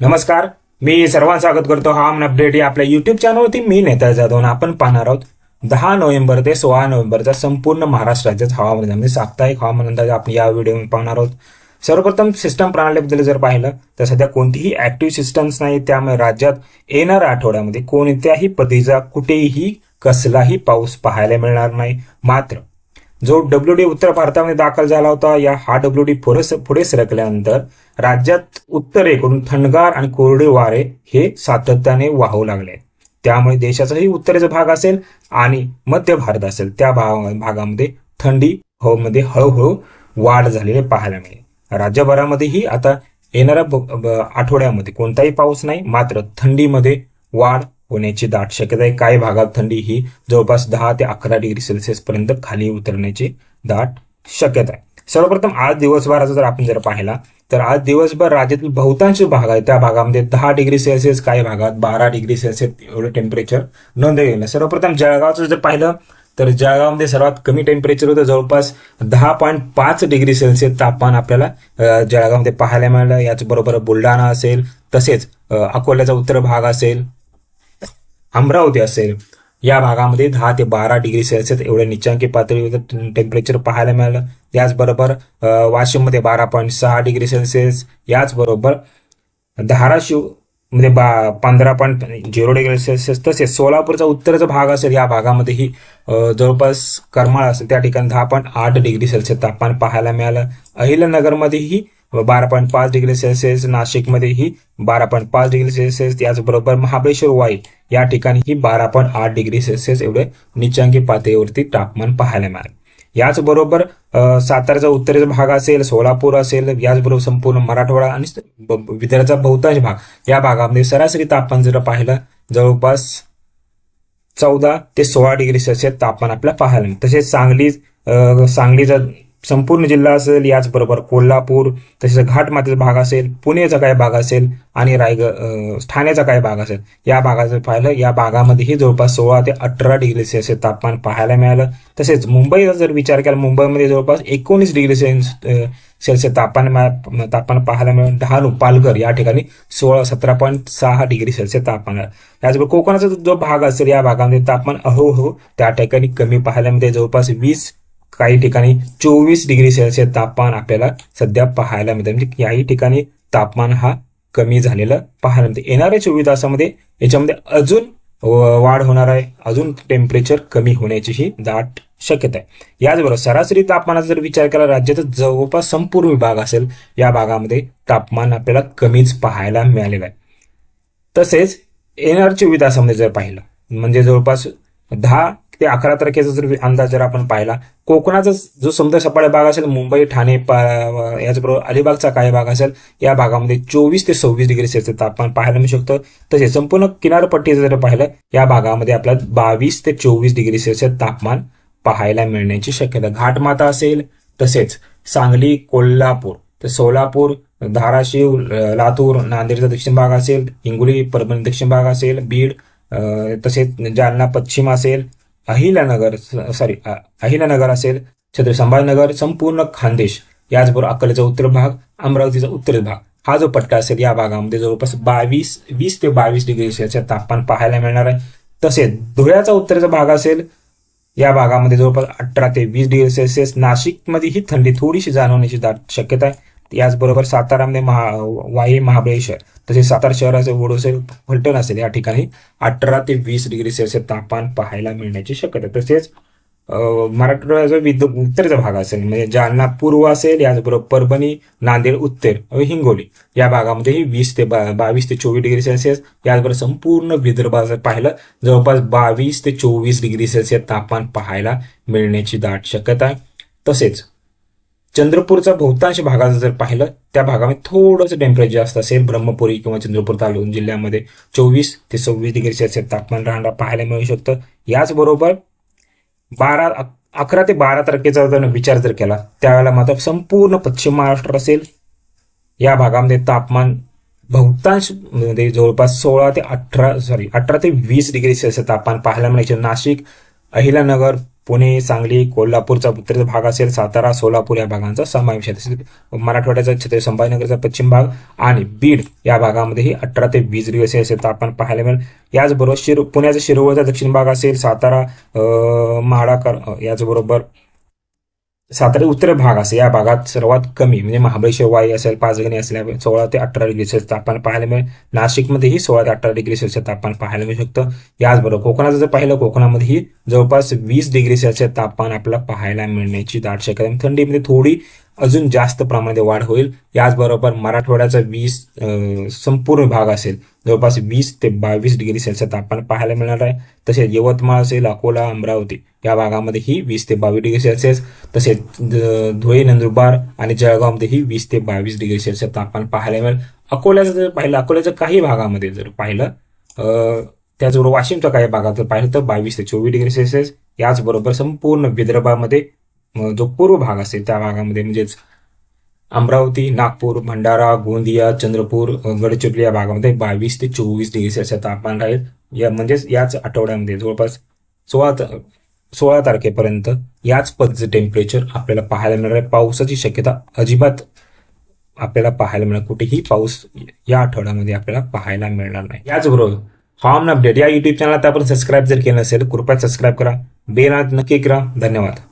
नमस्कार मी सर्वांचं स्वागत करतो. हवामान अपडेट या आपल्या युट्यूब चॅनलवरती मी नेता जाधव आपण पाहणार आहोत दहा नोव्हेंबर ते सोळा नोव्हेंबरचा संपूर्ण महाराष्ट्र राज्यात हवामान. म्हणजे साप्ताहिक हवामान अंदाज आपण या व्हिडिओमध्ये पाहणार आहोत. सर्वप्रथम सिस्टम प्रणालीबद्दल जर पाहिलं तर सध्या कोणतीही ऍक्टिव्ह सिस्टम्स नाही त्यामुळे राज्यात येणाऱ्या आठवड्यामध्ये कोणत्याही पद्धतीचा कुठेही कसलाही पाऊस पाहायला मिळणार नाही. मात्र जो डब्ल्यू डी उत्तर भारतामध्ये दाखल झाला होता या हा डब्ल्यू डी पुढे पुढे सरकल्यानंतर राज्यात उत्तरेकडून थंडगार आणि कोरडे वारे हे सातत्याने वाहू लागले. त्यामुळे देशाचाही उत्तरेचा भाग असेल आणि मध्य भारत असेल. त्या भागामध्ये थंडी हवेमध्ये हळूहळू वाढ झालेली पाहायला मिळेल. राज्यभरामध्येही आता येणाऱ्या ब- आठवड्यामध्ये कोणताही पाऊस नाही मात्र थंडीमध्ये वाढ होण्याची दाट शक्यता आहे. काही भागात थंडी ही जवळपास दहा ते अकरा डिग्री सेल्सिअस पर्यंत खाली उतरण्याची दाट शक्यता आहे. सर्वप्रथम आज दिवसभराचा जर आपण जर पाहिला तर आज दिवसभर राज्यातील बहुतांश भाग आहे त्या भागामध्ये दहा डिग्री सेल्सिअस काही भागात बारा डिग्री सेल्सिअस एवढं टेम्परेचर नोंदवलं गेलं सर्वप्रथम जळगावचं जर पाहिलं तर जळगावमध्ये सर्वात कमी टेम्परेचर होतं जवळपास दहा पॉईंट पाच डिग्री सेल्सिअस तापमान आपल्याला जळगावमध्ये पाहायला मिळालं. याचबरोबर बुलढाणा असेल तसेच अकोल्याचा उत्तर भाग असेल अमरावती असेल या भागामध्ये दहा ते बारा डिग्री सेल्सिअस एवढ्या निचांकी पातळीवर टेम्परेचर पाहायला मिळालं. त्याचबरोबर वाशिममध्ये बारा पॉईंट सहा डिग्री सेल्सिअस याचबरोबर धाराशिवमध्ये बा पंधरा पॉईंट झिरो डिग्री सेल्सिअस तसेच सोलापूरचा उत्तरचा भाग असेल या भागामध्येही जवळपास करमाळ असेल त्या ठिकाणी दहा पॉईंट आठ डिग्री सेल्सिअस तापमान पाहायला मिळालं. अहिल्यानगरमध्येही बारा पॉईंट पाच डिग्री सेल्सिअस नाशिकमध्येही बारा पॉईंट पाच डिग्री सेल्सिअस त्याचबरोबर महाबळेश्वर वाई या ठिकाणीही बारा पॉईंट आठ डिग्री सेल्सिअस एवढे निचांकी पातळीवरती तापमान पाहायला मिळाले. याचबरोबर अ, सातारचा उत्तरेचा भाग असेल सोलापूर असेल याचबरोबर संपूर्ण मराठवाडा आणि विदर्भाचा बहुतांश भाग या भागामध्ये सरासरी तापमान जर पाहिलं जवळपास चौदा ते सोळा डिग्री सेल्सिअस तापमान आपल्याला पाहायला मिळेल तसेच सांगली सांगलीचा संपूर्ण जिल्हा असेल याचबरोबर कोल्हापूर तसेच घाटमातीचा भाग असेल पुणेचा काही भाग असेल आणि रायगड ठाण्याचा काही भाग असेल या भागात जर पाहिलं या भागामध्येही जवळपास सोळा ते अठरा डिग्री सेल्सिअस तापमान पाहायला मिळालं. तसेच मुंबईचा जर विचार केला मुंबईमध्ये जवळपास एकोणीस डिग्री सेल्स सेल्सिअस तापमान तापमान पाहायला मिळालं. डहाणू पालघर या ठिकाणी सोळा सतरा पॉईंट सहा डिग्री सेल्सिअस तापमान आहे त्याचबरोबर कोकणाचा जो भाग असेल या भागामध्ये तापमान हळूहळू त्या ठिकाणी कमी पाहायला मिळते जवळपास वीस काही ठिकाणी चोवीस डिग्री सेल्सिअस तापमान आपल्याला सध्या पाहायला मिळतं म्हणजे याही ठिकाणी तापमान हा कमी झालेला पाहायला मिळतं येणाऱ्या चोवीस तासामध्ये याच्यामध्ये अजून व- वाढ होणार आहे. अजून टेम्परेचर कमी होण्याची ही दाट शक्यता आहे. याचबरोबर सरासरी तापमानाचा जर विचार केला राज्याचा जवळपास संपूर्ण विभाग असेल या भागामध्ये तापमान आपल्याला कमीच पाहायला मिळालेलं आहे. तसेच येणाऱ्या चोवीस तासामध्ये जर पाहिलं म्हणजे जवळपास दहा ते अकरा तारखेचा जर अंदाज जर आपण पाहिला कोकणाचा जो समुद्र सपाटा भाग असेल मुंबई ठाणे याचबरोबर अलिबागचा काही भाग असेल या भागामध्ये चोवीस ते सव्वीस डिग्री सेल्सिअस तापमान पाहायला मिळू शकतं. तसेच संपूर्ण किनारपट्टीचं जर पाहिलं या भागामध्ये आपल्याला बावीस ते चोवीस डिग्री सेल्सिअस तापमान पाहायला मिळण्याची शक्यता. घाटमाता असेल तसेच सांगली कोल्हापूर तर सोलापूर धाराशिव लातूर नांदेडचा दक्षिण भाग असेल हिंगोली परभणी दक्षिण भाग असेल बीड तसेच जालना पश्चिम असेल अहिल्यानगर सॉरी अहिल्यानगर असेल छत्रपती संभाजीनगर संपूर्ण खानदेश याचबरोबर अकोल्याचा उत्तर भाग अमरावतीचा उत्तर भाग. हा जो पट्टा असेल या भागामध्ये जवळपास बावीस वीस ते बावीस डिग्री सेल्सिअस तापमान पाहायला मिळणार आहे. तसेच धुळ्याचा उत्तरेचा भाग असेल या भागामध्ये जवळपास अठरा ते वीस डिग्री सेल्सिअस. नाशिकमध्ये ही थंडी थोडीशी जाणवण्याची दाट शक्यता आहे. याचबरोबर सातारामध्ये महा वाई महाबळेश्वर तसेच सातारा शहराचे वडू असेल फलटण असेल या ठिकाणी अठरा ते वीस डिग्री सेल्सिअस तापमान पाहायला मिळण्याची शक्यता तसेच मराठवाड्याचा विद उत्तरचा भाग असेल म्हणजे जालना पूर्व असेल याचबरोबर परभणी नांदेड उत्तर हिंगोली या भागामध्येही वीस ते बा बावीस ते चोवीस डिग्री सेल्सिअस याचबरोबर संपूर्ण विदर्भात पाहिलं जवळपास बावीस ते चोवीस डिग्री सेल्सिअस तापमान पाहायला मिळण्याची दाट शक्यता आहे. तसेच चंद्रपूरचा बहुतांश भागाचं जर पाहिलं त्या भागामध्ये थोडंसं टेम्परेचर जास्त असेल. ब्रह्मपुरी किंवा चंद्रपूर तालुका जिल्ह्यामध्ये चोवीस ते सव्वीस डिग्री सेल्सिअस तापमान राहणार पाहायला मिळू शकतं. याचबरोबर बारा अकरा ते बारा तारखेचा जर विचार जर केला त्यावेळेला मात्र संपूर्ण पश्चिम महाराष्ट्र असेल. या भागामध्ये तापमान बहुतांशमध्ये जवळपास सोळा ते अठरा सॉरी अठरा ते वीस डिग्री सेल्सिअस तापमान पाहायला मिळायचे. नाशिक अहिलानगर पुणे सांगली कोल्हापूरचा उत्तरेचा भाग असेल सातारा सोलापूर या भागांचा समावेश आहे. तसेच मराठवाड्याचा छत्रपती संभाजीनगरचा पश्चिम भाग आणि बीड या भागामध्येही अठरा ते वीस डिग्री सेल्सिअस तापमान पाहायला मिळेल. याचबरोबर शिरो पुण्याचा शिरोवळचा दक्षिण भाग असेल सातारा अं, याचबरोबर सातारा उत्तर भाग असेल या भागात सर्वात कमी म्हणजे महाबळेश्वर वाई असेल पाचगणी असल्या सोळा ते अठरा डिग्री सेल्सिअस तापमान पाहायला मिळेल. नाशिकमध्येही सोळा ते अठरा डिग्री सेल्सिअस तापमान पाहायला मिळू शकतं. याचबरोबर कोकणाचं जर पाहिलं कोकणामध्येही जवळपास वीस डिग्री सेल्सिअस तापमान आपल्याला पाहायला मिळण्याची दाट शक्यता थंडीमध्ये थोडी अजून जास्त प्रमाणात वाढ होईल. याचबरोबर मराठवाड्याचा वीस संपूर्ण भाग असेल. जवळपास वीस ते बावीस डिग्री सेल्सिअस तापमान पाहायला मिळणार आहे. तसेच यवतमाळ असेल अकोला अमरावती या भागामध्येही वीस ते बावीस डिग्री सेल्सिअस. तसेच धुळे नंदुरबार आणि जळगावमध्येही वीस ते बावीस डिग्री सेल्सिअस तापमान पाहायला मिळेल. अकोल्याचं जर पाहिलं अकोल्याच्या काही भागामध्ये जर पाहिलं त्याचबरोबर वाशिमच्या काही भागात जर पाहिलं तर बावीस ते चोवीस डिग्री सेल्सिअस. याचबरोबर संपूर्ण विदर्भामध्ये जो पूर्व भाग असेल त्या भागामध्ये म्हणजेच अमरावती नागपूर भंडारा गोंदिया चंद्रपूर गडचिरोली या भागामध्ये बावीस ते चोवीस डिग्री सेल्सिअस तापमान राहील. या म्हणजेच याच आठवड्यामध्ये जवळपास सोळा त- सोळा तारखेपर्यंत याच पद्धतीचं टेम्परेचर आपल्याला पाहायला मिळणार आहे. पावसाची शक्यता अजिबात आपल्याला पाहायला मिळणार कुठेही पाऊस या आठवड्यामध्ये आपल्याला पाहायला मिळणार नाही. याचबरोबर हवामान अपडेट या युट्यूब चॅनल आपण सबस्क्राईब जर केलं नसेल कृपया सबस्क्राईब करा. बेल नक्की करा. धन्यवाद.